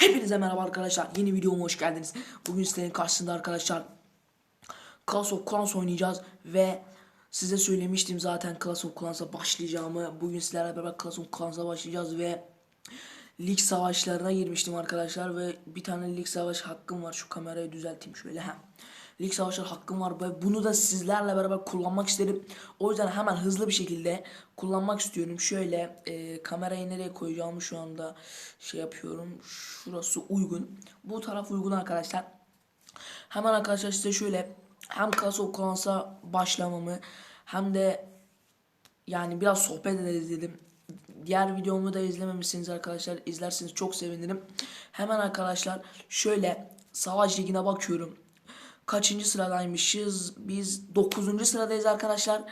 Hepinize merhaba arkadaşlar. Yeni videoma hoş geldiniz. Bugün sizlerin karşısında arkadaşlar Clash of Clans oynayacağız ve size söylemiştim zaten Clash of Clans'a başlayacağımı. Bugün sizlerle beraber Clash of Clans'a başlayacağız ve lig savaşlarına girmiştim arkadaşlar ve bir tane lig savaş hakkım var. Şu kamerayı düzelteyim şöyle. Ha. Lig savaşlar hakkım var ve bunu da sizlerle beraber kullanmak istedim. O yüzden hemen hızlı bir şekilde kullanmak istiyorum. Şöyle e, kamerayı nereye koyacağımı şu anda şey yapıyorum. Şurası uygun. Bu taraf uygun arkadaşlar. Hemen arkadaşlar size şöyle hem Clash of Clans'a başlamamı hem de yani biraz sohbet ederiz dedim. Diğer videomu da izlememişsiniz arkadaşlar. İzlerseniz çok sevinirim. Hemen arkadaşlar şöyle Savaş Ligi'ne bakıyorum. Kaçıncı sıradaymışız? Biz 9. sıradayız arkadaşlar.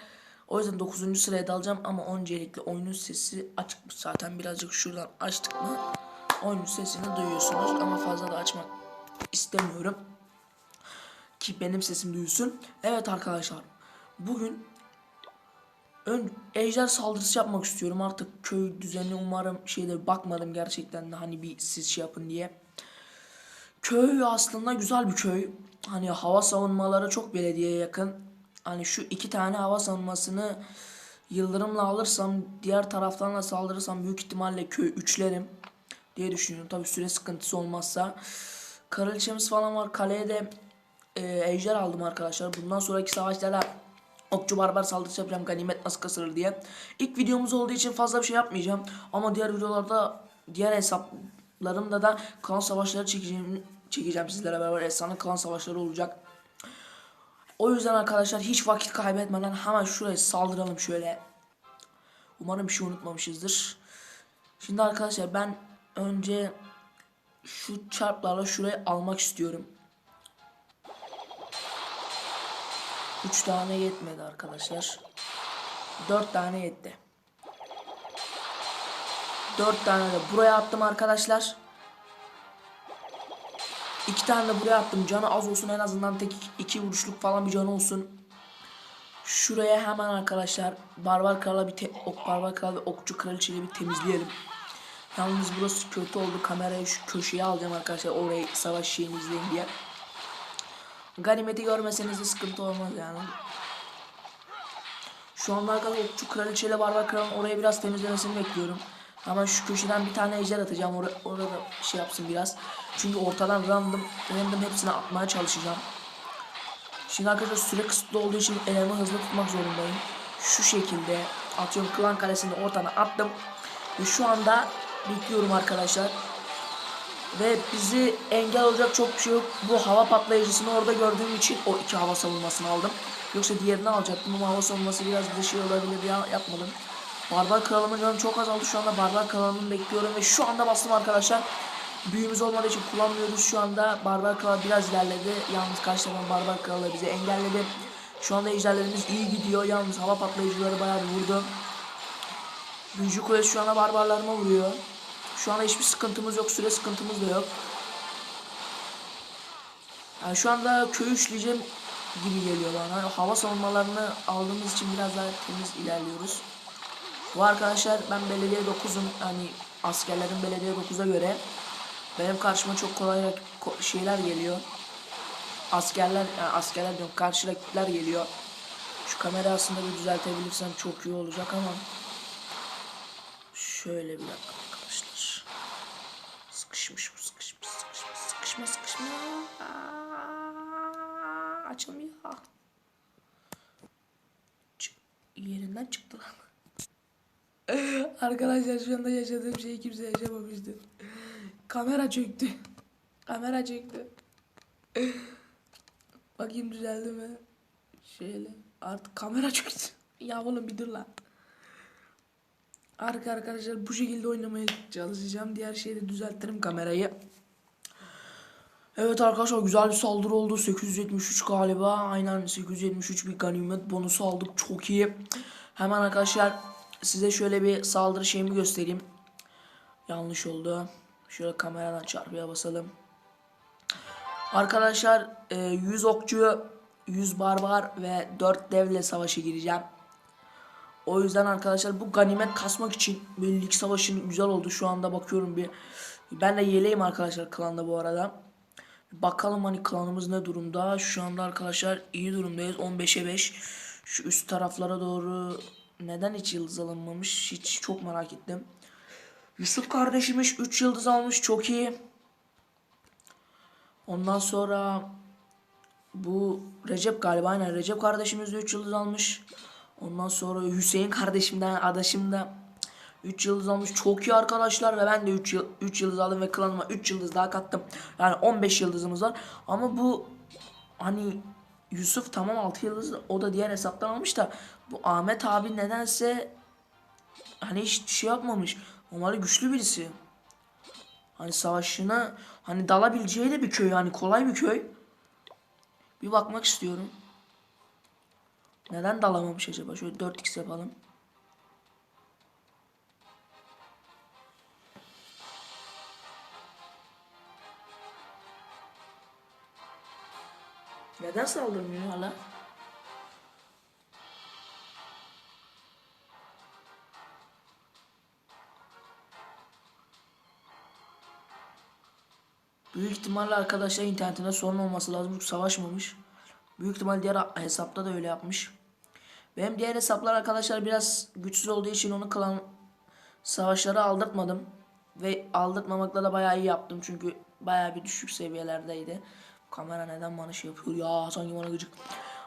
O yüzden 9. sıraya dalacağım ama öncelikle oyunun sesi açıkmış zaten. Birazcık şuradan açtık mı oyunun sesini duyuyorsunuz ama fazla da açmak istemiyorum ki benim sesim duyulsun. Evet arkadaşlar. Bugün ön ejder saldırısı yapmak istiyorum. Artık köy düzeni umarım şeyde bakmadım gerçekten de hani bir siz şey yapın diye. Köy aslında güzel bir köy. Hani hava savunmaları çok belediyeye yakın. Hani şu iki tane hava savunmasını yıldırımla alırsam diğer taraftan da saldırırsam büyük ihtimalle köy üçlerim diye düşünüyorum. Tabi süre sıkıntısı olmazsa. Kraliçemiz falan var. Kaleye de e, ejder aldım arkadaşlar. Bundan sonraki savaşlarda okçu barbar saldırısı yapacağım ganimet nasıl kasılır diye. İlk videomuz olduğu için fazla bir şey yapmayacağım. Ama diğer videolarda diğer hesaplarımda da klan savaşları çekeceğim, çekeceğim sizlere beraber. Efsane klan savaşları olacak. O yüzden arkadaşlar hiç vakit kaybetmeden hemen şuraya saldıralım şöyle. Umarım bir şey unutmamışızdır. Şimdi arkadaşlar ben önce şu çarplarla şurayı almak istiyorum. 3 tane yetmedi arkadaşlar. 4 tane yetti. 4 tane de buraya attım arkadaşlar. 2 tane de buraya attım. Canı az olsun en azından tek 2 vuruşluk falan bir canı olsun. Şuraya hemen arkadaşlar barbar krala bir te- ok barbar kral ve okçu kraliçeyi bir temizleyelim. Yalnız burası kötü oldu. Kamerayı şu köşeye alacağım arkadaşlar. Orayı savaş şeyini izleyin diye. Ganimeti görmeseniz de sıkıntı olmaz yani. Şu anda arkadaşlar okçu kraliçeyle barbar kralın orayı biraz temizlemesini bekliyorum. Ama şu köşeden bir tane ejder atacağım. Orada, orada da şey yapsın biraz. Çünkü ortadan random, random hepsini atmaya çalışacağım. Şimdi arkadaşlar süre kısıtlı olduğu için elimi hızlı tutmak zorundayım. Şu şekilde atıyorum klan kalesini ortadan attım. Ve şu anda bekliyorum arkadaşlar. Ve bizi engel olacak çok bir şey yok. Bu hava patlayıcısını orada gördüğüm için o iki hava savunmasını aldım. Yoksa diğerini alacaktım ama hava savunması biraz bir şey olabilir ya yapmadım. Barbar kralımın canı çok azaldı. Şu anda barbar kralımı bekliyorum ve şu anda bastım arkadaşlar. Büyümüz olmadığı için kullanmıyoruz şu anda. Barbar kral biraz ilerledi. Yalnız karşı tarafın barbar kralı bizi engelledi. Şu anda ejderlerimiz iyi gidiyor. Yalnız hava patlayıcıları bayağı bir vurdu. Büyücü kulesi şu anda barbarlarıma vuruyor. Şu anda hiçbir sıkıntımız yok. Süre sıkıntımız da yok. Yani şu anda köy işleyeceğim gibi geliyor bana. Hava savunmalarını aldığımız için biraz daha temiz ilerliyoruz. Bu arkadaşlar ben belediye 9'um. Hani askerlerin belediye 9'a göre benim karşıma çok kolay şeyler geliyor. Askerler, yani askerler diyorum karşı rakipler geliyor. Şu kamera aslında bir düzeltebilirsem çok iyi olacak ama şöyle bir dakika arkadaşlar. Sıkışmış bu sıkışmış sıkışmış sıkışma sıkışma. Aa, açılmıyor. Çık, yerinden çıktı lan. Arkadaşlar şu anda yaşadığım şeyi kimse yaşamamıştı. Kamera çöktü. Kamera çöktü. Bakayım düzeldi mi? Şöyle. Artık kamera çöktü. Ya oğlum bir dur lan. Arka arkadaşlar bu şekilde oynamaya çalışacağım. Diğer şeyi düzeltirim kamerayı. Evet arkadaşlar güzel bir saldırı oldu. 873 galiba. Aynen 873 bir ganimet bonusu aldık. Çok iyi. Hemen arkadaşlar size şöyle bir saldırı şeyimi göstereyim. Yanlış oldu. Şöyle kameradan çarpıya basalım. Arkadaşlar e, 100 okçu, 100 barbar ve 4 devle savaşa gireceğim. O yüzden arkadaşlar bu ganimet kasmak için bir lig savaşının güzel oldu. Şu anda bakıyorum bir. Ben de yeleyim arkadaşlar klanda bu arada. Bakalım hani klanımız ne durumda. Şu anda arkadaşlar iyi durumdayız. 15'e 5. Şu üst taraflara doğru neden hiç yıldız alınmamış? Hiç çok merak ettim. Yusuf kardeşimiz 3 yıldız almış. Çok iyi. Ondan sonra bu Recep galiba aynen Recep kardeşimiz de 3 yıldız almış. Ondan sonra Hüseyin kardeşimden adaşım da 3 yıldız almış. Çok iyi arkadaşlar ve ben de 3 yıl, 3 yıldız aldım ve klanıma 3 yıldız daha kattım. Yani 15 yıldızımız var. Ama bu hani Yusuf tamam 6 yıldız o da diğer hesaptan almış da bu Ahmet abi nedense hani hiç şey yapmamış. Normalde güçlü birisi. Hani savaşına hani dalabileceği de bir köy hani kolay bir köy. Bir bakmak istiyorum. Neden dalamamış acaba? Şöyle 4x yapalım. Neden saldırmıyor hala? Büyük ihtimalle arkadaşlar internetinde sorun olması lazım çünkü savaşmamış. Büyük ihtimal diğer hesapta da öyle yapmış. Benim diğer hesaplar arkadaşlar biraz güçsüz olduğu için onu klan savaşları aldırtmadım. Ve aldırtmamakla da bayağı iyi yaptım çünkü bayağı bir düşük seviyelerdeydi. Kamera neden bana şey yapıyor ya sanki bana gıcık.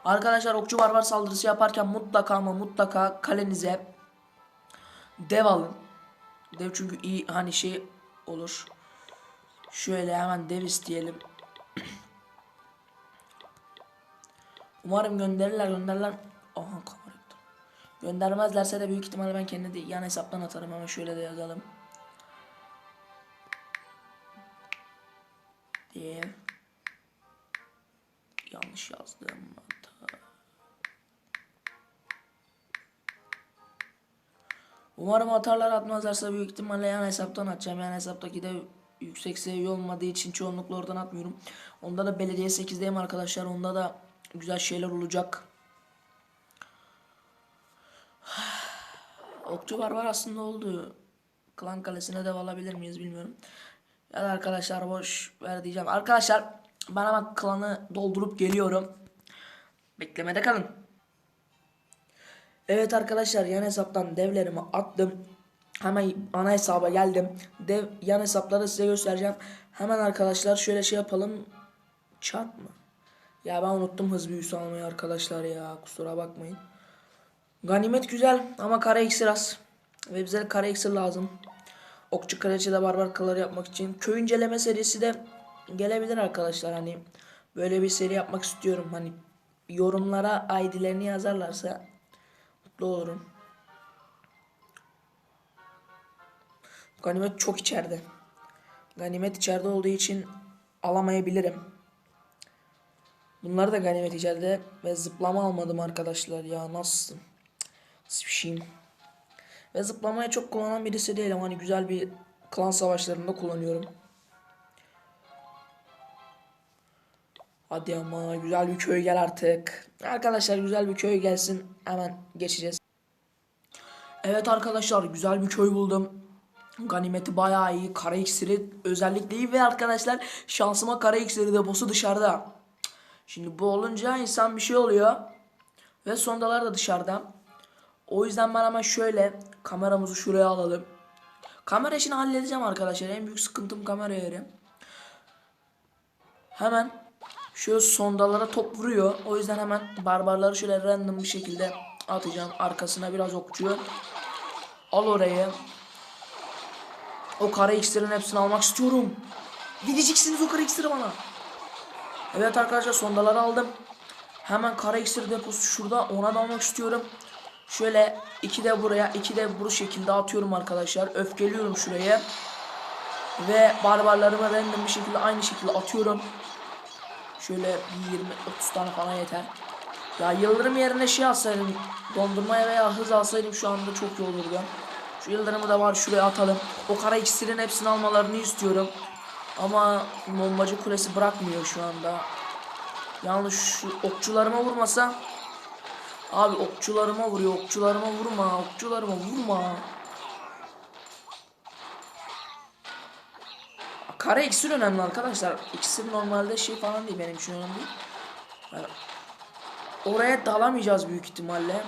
Arkadaşlar okçu barbar saldırısı yaparken mutlaka ama mutlaka kalenize dev alın. Dev çünkü iyi hani şey olur. Şöyle hemen dev isteyelim. Umarım gönderirler gönderirler. Aha kamera. Göndermezlerse de büyük ihtimalle ben kendi yan hesaptan atarım ama şöyle de yazalım. Dev. Yanlış yazdım. Umarım atarlar atmazlarsa büyük ihtimalle yan hesaptan atacağım. Yan hesaptaki de yüksek seviye olmadığı için çoğunlukla oradan atmıyorum. Onda da belediye 8'deyim arkadaşlar. Onda da güzel şeyler olacak. Okçu var aslında oldu. Klan kalesine dev alabilir miyiz bilmiyorum. Ya da arkadaşlar boş ver diyeceğim. Arkadaşlar ben hemen klanı doldurup geliyorum. Beklemede kalın. Evet arkadaşlar yan hesaptan devlerimi attım. Hemen ana hesaba geldim. Dev yan hesapları size göstereceğim. Hemen arkadaşlar şöyle şey yapalım. Çarp mı? Ya ben unuttum hız büyüsü almayı arkadaşlar ya. Kusura bakmayın. Ganimet güzel ama kara iksir az. Ve bize kara iksir lazım. Okçu kraliçede barbar kılları yapmak için. Köy inceleme serisi de gelebilir arkadaşlar. Hani böyle bir seri yapmak istiyorum. Hani yorumlara ID'lerini yazarlarsa mutlu olurum. Ganimet çok içeride. Ganimet içeride olduğu için alamayabilirim. Bunlar da ganimet içeride ve zıplama almadım arkadaşlar ya nasıl? Nasıl bir şeyim? Ve zıplamayı çok kullanan birisi değilim. Hani güzel bir klan savaşlarında kullanıyorum. Hadi ama güzel bir köy gel artık. Arkadaşlar güzel bir köy gelsin. Hemen geçeceğiz. Evet arkadaşlar güzel bir köy buldum. Ganimeti bayağı iyi. Kara iksiri özellikle iyi ve arkadaşlar şansıma kara iksiri deposu dışarıda. Şimdi bu olunca insan bir şey oluyor. Ve sondalar da dışarıda. O yüzden ben hemen şöyle kameramızı şuraya alalım. Kamera işini halledeceğim arkadaşlar. En büyük sıkıntım kamera yeri. Hemen şöyle sondalara top vuruyor. O yüzden hemen barbarları şöyle random bir şekilde atacağım. Arkasına biraz okçuyor. Al orayı. O kara iksirin hepsini almak istiyorum. Gideceksiniz o kara iksiri bana. Evet arkadaşlar sondaları aldım. Hemen kara iksir deposu şurada. Ona da almak istiyorum. Şöyle iki de buraya iki de bu şekilde atıyorum arkadaşlar. Öfkeliyorum şuraya. Ve barbarlarımı random bir şekilde aynı şekilde atıyorum. Şöyle 20-30 tane falan yeter. Ya yıldırım yerine şey alsaydım. Dondurmaya veya hız alsaydım şu anda çok iyi olurdu. Şu yıldırımı da var şuraya atalım. O kara iksirin hepsini almalarını istiyorum. Ama bombacı kulesi bırakmıyor şu anda. Yalnız şu okçularıma vurmasa Abi okçularıma vuruyor. Okçularıma vurma. Okçularıma vurma. Kare iksir önemli arkadaşlar. İksir normalde şey falan değil benim için önemli oraya dalamayacağız büyük ihtimalle.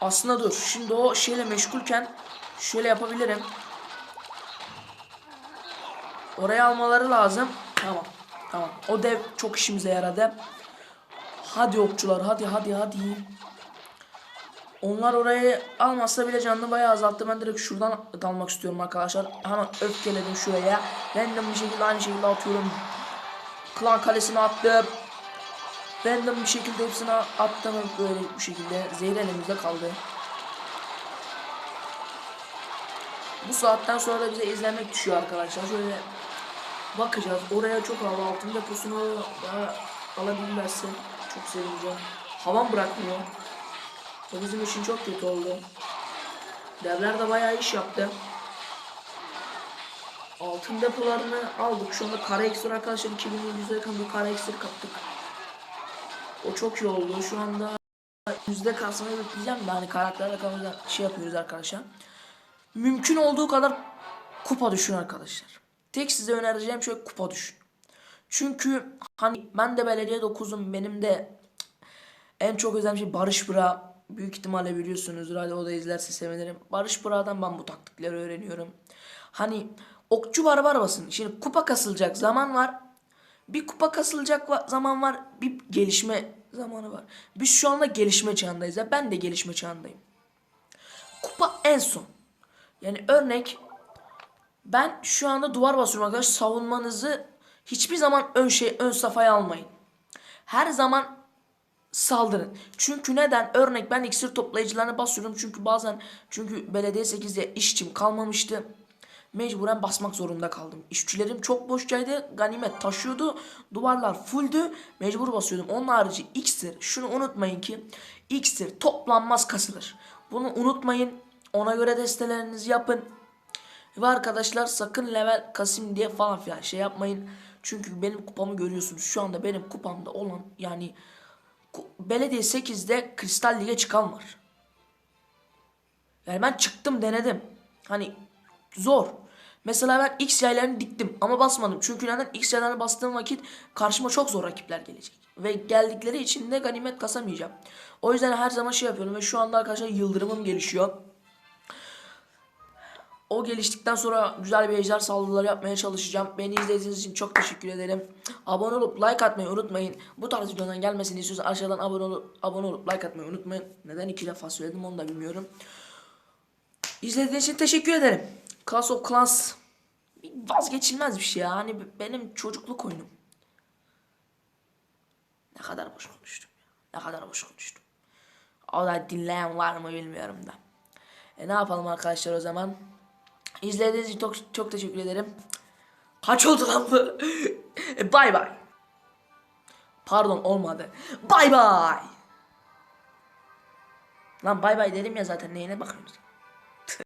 Aslında dur. Şimdi o şeyle meşgulken şöyle yapabilirim. Oraya almaları lazım. Tamam. Tamam. O dev çok işimize yaradı. Hadi okçular hadi hadi hadi. Onlar orayı almazsa bile canını bayağı azalttı. Ben direkt şuradan dalmak istiyorum arkadaşlar. Hemen öfkeledim şuraya. Random bir şekilde aynı şekilde atıyorum. Klan kalesine attım. Random bir şekilde hepsini attım böyle bu şekilde. Zehir elimizde kaldı. Bu saatten sonra da bize izlemek düşüyor arkadaşlar. Şöyle bakacağız. Oraya çok hava altın deposunu daha alabilirlerse çok sevineceğim. Havam bırakmıyor. O bizim için çok kötü oldu. Devler de bayağı iş yaptı. Altın depolarını aldık. Şu anda kara ekstra arkadaşlar 2700'e yakın bir kara ekstra kaptık. O çok iyi oldu. Şu anda yüzde kasmayı bekleyeceğim de hani karakterle kalınca şey yapıyoruz arkadaşlar. Mümkün olduğu kadar kupa düşün arkadaşlar. Tek size önereceğim şey kupa düşün. Çünkü hani ben de belediye 9'um benim de en çok özlem şey Barış Bıra. Büyük ihtimalle biliyorsunuzdur. Hadi o da izlerse sevinirim. Barış Bıra'dan ben bu taktikleri öğreniyorum. Hani okçu barbar basın. Şimdi kupa kasılacak zaman var. Bir kupa kasılacak zaman var. Bir gelişme zamanı var. Biz şu anda gelişme çağındayız. Ya ben de gelişme çağındayım. Kupa en son. Yani örnek ben şu anda duvar basıyorum arkadaşlar. Savunmanızı hiçbir zaman ön şey ön safhaya almayın. Her zaman saldırın. Çünkü neden? Örnek ben iksir toplayıcılarına basıyorum. Çünkü bazen çünkü belediye 8'de işçim kalmamıştı. Mecburen basmak zorunda kaldım. İşçilerim çok boşçaydı. Ganimet taşıyordu. Duvarlar fulldü. Mecbur basıyordum. Onun harici iksir. Şunu unutmayın ki iksir toplanmaz kasılır. Bunu unutmayın. Ona göre destelerinizi yapın. Ve arkadaşlar sakın level kasım diye falan filan şey yapmayın. Çünkü benim kupamı görüyorsunuz. Şu anda benim kupamda olan yani belediye 8'de kristal lige çıkan var. Yani ben çıktım denedim. Hani zor. Mesela ben X yaylarını diktim ama basmadım. Çünkü neden? X yaylarını bastığım vakit karşıma çok zor rakipler gelecek. Ve geldikleri için de ganimet kasamayacağım. O yüzden her zaman şey yapıyorum ve şu anda arkadaşlar yıldırımım gelişiyor. O geliştikten sonra güzel bir ejder saldırıları yapmaya çalışacağım. Beni izlediğiniz için çok teşekkür ederim. Abone olup like atmayı unutmayın. Bu tarz videoların gelmesini istiyorsanız aşağıdan abone olup, abone olup like atmayı unutmayın. Neden iki defa söyledim onu da bilmiyorum. İzlediğiniz için teşekkür ederim. Clash of Clans vazgeçilmez bir şey ya. Hani benim çocukluk oyunum. Ne kadar boş konuştum ya. Ne kadar boş konuştum. O da dinleyen var mı bilmiyorum da. E ne yapalım arkadaşlar o zaman. İzlediğiniz için çok, çok teşekkür ederim. Kaç oldu lan bu? E, Bay bay. Pardon olmadı. Bay bay. Lan bay bay dedim ya zaten neyine bakıyorsunuz?